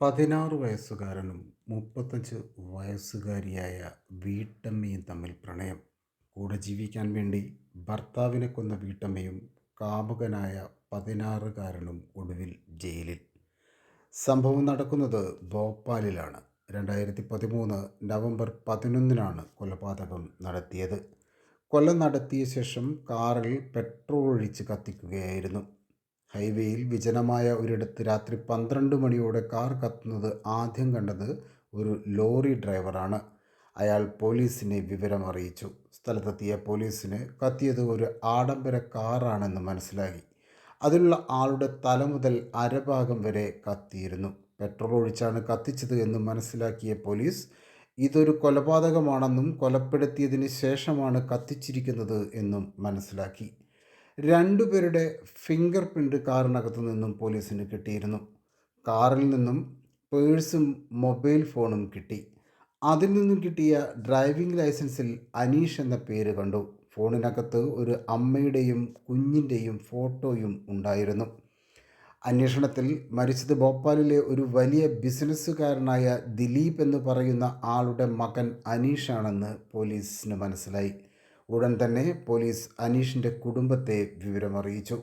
പതിനാറ് വയസ്സുകാരനും മുപ്പത്തഞ്ച് വയസ്സുകാരിയായ വീട്ടമ്മയും തമ്മിൽ പ്രണയം. കൂടെ ജീവിക്കാൻ വേണ്ടി ഭർത്താവിനെ കൊന്ന വീട്ടമ്മയും കാമുകനായ പതിനാറുകാരനും ഒടുവിൽ ജയിലിൽ. സംഭവം നടക്കുന്നത് ഭോപ്പാലിലാണ്. രണ്ടായിരത്തി പതിമൂന്ന് നവംബർ പതിനൊന്നിനാണ് കൊലപാതകം നടത്തിയത്. കൊല നടത്തിയ ശേഷം കാറിൽ പെട്രോൾ ഒഴിച്ച് കത്തിക്കുകയായിരുന്നു. ഹൈവേയിൽ വിജനമായ ഒരിടത്ത് രാത്രി പന്ത്രണ്ട് മണിയോടെ കാർ കത്തുന്നത് ആദ്യം കണ്ടത് ഒരു ലോറി ഡ്രൈവറാണ്. അയാൾ പോലീസിനെ വിവരം അറിയിച്ചു സ്ഥലത്തെത്തിയ പോലീസിന് കത്തിയത് ഒരു ആഡംബര കാറാണെന്ന് മനസ്സിലാക്കി അതിലുള്ള ആളുടെ തല മുതൽ അരഭാഗം വരെ കത്തിയിരുന്നു. പെട്രോൾ ഒഴിച്ചാണ് കത്തിച്ചത് എന്ന് മനസ്സിലാക്കിയ പോലീസ് ഇതൊരു കൊലപാതകമാണെന്നും കൊലപ്പെടുത്തിയതിന് ശേഷമാണ് കത്തിച്ചിരിക്കുന്നത് എന്നും മനസ്സിലാക്കി. രണ്ടുപേരുടെ ഫിംഗർ പ്രിന്റ് കാറിനകത്തു നിന്നും പോലീസിന് കിട്ടിയിരുന്നു. കാറിൽ നിന്നും പേഴ്സും മൊബൈൽ ഫോണും കിട്ടി. അതിൽ നിന്നും കിട്ടിയ ഡ്രൈവിംഗ് ലൈസൻസിൽ അനീഷ് എന്ന പേര് കണ്ടു. ഫോണിനകത്ത് ഒരു അമ്മയുടെയും കുഞ്ഞിന്റെയും ഫോട്ടോയും ഉണ്ടായിരുന്നു. അന്വേഷണത്തിൽ മരിച്ചത് ഭോപ്പാലിലെ ഒരു വലിയ ബിസിനസ്സുകാരനായ ദിലീപ് എന്ന് പറയുന്ന ആളുടെ മകൻ അനീഷാണെന്ന് പോലീസിന് മനസ്സിലായി. ഉടൻ തന്നെ പോലീസ് അനീഷിന്റെ കുടുംബത്തെ വിവരമറിയിച്ചു.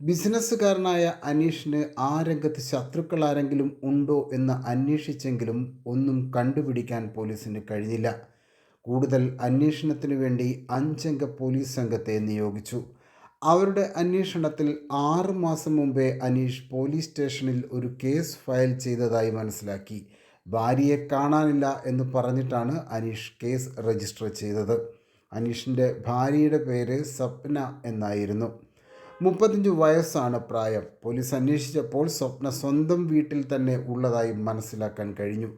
ബിസിനസ്സുകാരനായ അനീഷിന് ആ രംഗത്ത് ശത്രുക്കൾ ആരെങ്കിലും ഉണ്ടോ എന്ന് അന്വേഷിച്ചെങ്കിലും ഒന്നും കണ്ടുപിടിക്കാൻ പോലീസിന് കഴിഞ്ഞില്ല. കൂടുതൽ അന്വേഷണത്തിനു വേണ്ടി അഞ്ചംഗ പോലീസ് സംഘത്തെ നിയോഗിച്ചു. അവരുടെ അന്വേഷണത്തിൽ ആറ് മാസം മുമ്പേ അനീഷ് പോലീസ് സ്റ്റേഷനിൽ ഒരു കേസ് ഫയൽ ചെയ്തതായി മനസ്സിലാക്കി. ഭാര്യയെ കാണാനില്ല എന്ന് പറഞ്ഞിട്ടാണ് അനീഷ് കേസ് രജിസ്റ്റർ ചെയ്തത്. അനീഷിന്റെ ഭാര്യയുടെ പേര് സ്വപ്ന എന്നായിരുന്നു. മുപ്പത്തഞ്ച് വയസ്സാണ് പ്രായം. പോലീസ് അന്വേഷിച്ചപ്പോൾ സ്വപ്ന സ്വന്തം വീട്ടിൽ തന്നെ ഉള്ളതായി മനസ്സിലാക്കാൻ കഴിഞ്ഞു.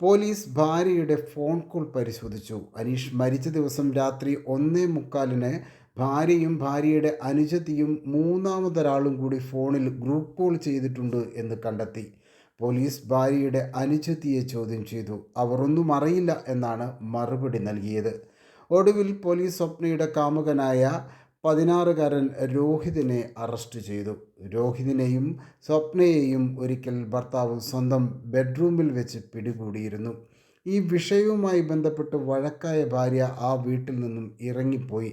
പോലീസ് ഭാര്യയുടെ ഫോൺ കോൾ പരിശോധിച്ചു. അനീഷ് മരിച്ച ദിവസം രാത്രി ഒന്നേ മുക്കാലിന് ഭാര്യയും ഭാര്യയുടെ അനുജത്തിയും മൂന്നാമതൊരാളും കൂടി ഫോണിൽ ഗ്രൂപ്പ് കോൾ ചെയ്തിട്ടുണ്ട് എന്ന് കണ്ടെത്തി. പോലീസ് ഭാര്യയുടെ അനുജത്തിയെ ചോദ്യം ചെയ്തു. അവർ ഒന്നും അറിയില്ല എന്നാണ് മറുപടി നൽകിയത്. ഒടുവിൽ പോലീസ് സ്വപ്നയുടെ കാമുകനായ പതിനാറുകാരൻ രോഹിതിനെ അറസ്റ്റ് ചെയ്തു. രോഹിതിനെയും സ്വപ്നയെയും ഒരിക്കൽ ഭർത്താവ് സ്വന്തം ബെഡ്റൂമിൽ വെച്ച് പിടികൂടിയിരുന്നു. ഈ വിഷയവുമായി ബന്ധപ്പെട്ട് വഴക്കായ ഭാര്യ ആ വീട്ടിൽ നിന്നും ഇറങ്ങിപ്പോയി.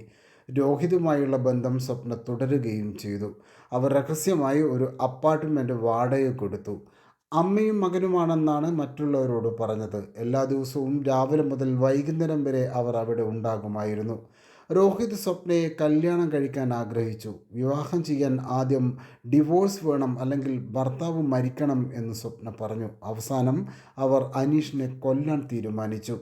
രോഹിതുമായുള്ള ബന്ധം സ്വപ്ന തുടരുകയും ചെയ്തു. അവർ രഹസ്യമായി ഒരു അപ്പാർട്ട്മെന്റ് വാടക കൊടുത്തു. അമ്മയും മകനുമാണെന്നാണ് മറ്റുള്ളവരോട് പറഞ്ഞത്. എല്ലാ ദിവസവും രാവിലെ മുതൽ വൈകുന്നേരം വരെ അവർ അവിടെ ഉണ്ടാകുമായിരുന്നു. രോഹിത് സ്വപ്നയെ കല്യാണം കഴിക്കാൻ ആഗ്രഹിച്ചു. വിവാഹം ചെയ്യാൻ ആദ്യം ഡിവോഴ്സ് വേണം അല്ലെങ്കിൽ ഭർത്താവ് മരിക്കണം എന്ന് സ്വപ്ന പറഞ്ഞു. അവസാനം അവർ അനീഷിനെ കൊല്ലാൻ തീരുമാനിച്ചു.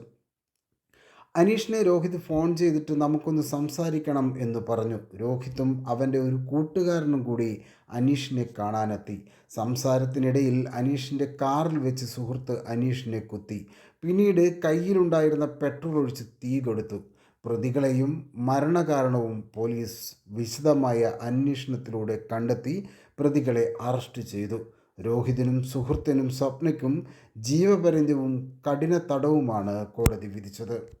അനീഷിനെ രോഹിത് ഫോൺ ചെയ്തിട്ട് നമുക്കൊന്ന് സംസാരിക്കണം എന്ന് പറഞ്ഞു. രോഹിത്തും അവന്റെ ഒരു കൂട്ടുകാരനും കൂടി അനീഷിനെ കാണാനെത്തി. സംസാരത്തിനിടയിൽ അനീഷിന്റെ കാറിൽ വെച്ച് സുഹൃത്ത് അനീഷിനെ കുത്തി. പിന്നീട് കയ്യിലുണ്ടായിരുന്ന പെട്രോൾ ഒഴിച്ച് തീ കൊടുത്തു. പ്രതികളെയും മരണകാരണവും പോലീസ് വിശദമായ അന്വേഷണത്തിലൂടെ കണ്ടെത്തി പ്രതികളെ അറസ്റ്റ് ചെയ്തു. രോഹിതിനും സുഹൃത്തിനും സ്വപ്നയ്ക്കും ജീവപര്യന്തവും കഠിന തടവുമാണ് കോടതി വിധിച്ചത്.